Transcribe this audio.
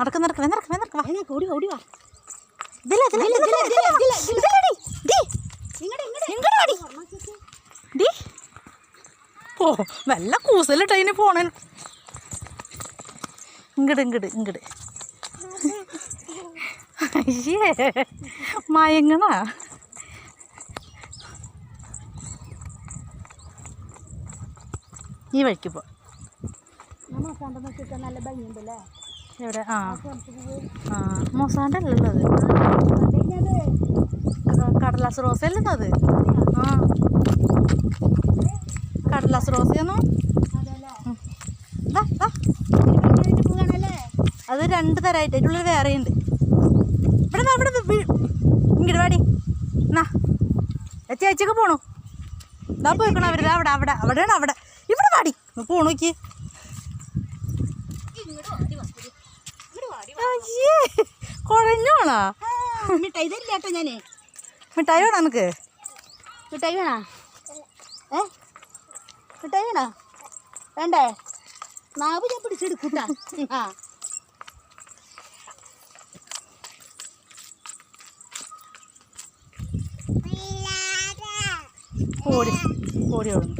നടക്ക് നടക്ക് നടക്ക് നടക്ക് വാ. ഓടി ഓടി വാ. ഇതില്ല ഇതില്ല ഇതില്ല ഇതില്ല ഇതില്ല ഇതില്ലടി. ഡി. ഇങ്ങട് ഇങ്ങട്. ഇങ്ങട് വാടി. ഡി. ഓ നല്ല കൂസലിട്ട് അതിന് പോണേ. ഇങ്ങട് ഇങ്ങട് ഇങ്ങട്. അയ്യേ മയങ്ങണ. ഈ വഴിക്ക് പോ. നല്ല ഭംഗിയുണ്ടല്ലേ? എവിടെ? ആ. ആ മൊസാന്റെ അല്ലല്ലോ അത്. കടലാസ് കടലാസ് റോസയല്ലോ അത്? ആ. കടലാസ് റോസയാണോ അത് രണ്ട് തരമായിട്ട് അതിന്റെ വേറെ ഉണ്ട്. ഇവിടെ ഇവിടെ ഇങ്ങോട്ട് വാടി. എന്നാ ചേച്ചിയൊക്കെ പോണു. ഇതാ പോയിക്കണോ അവർ അവിടെ അവിടെ അവിടെയാണ് അവിടെ. ഇവിടെ വാടി. പോണോക്കി ഇങ്ങോട്ട് കുഴഞ്ഞോണാ? മിഠായി തരില്ല കേട്ടോ ഞാനേ. മിഠായി വേണോ നമുക്ക് മിഠായി വേണോ? ഏ? മിഠായി വേണോ? വേണ്ടേ? നാവ് ഞാൻ പിടിച്ചെടുക്കൂട്ടാ. ആ. ഓടി ഓടി ഓടുന്നു.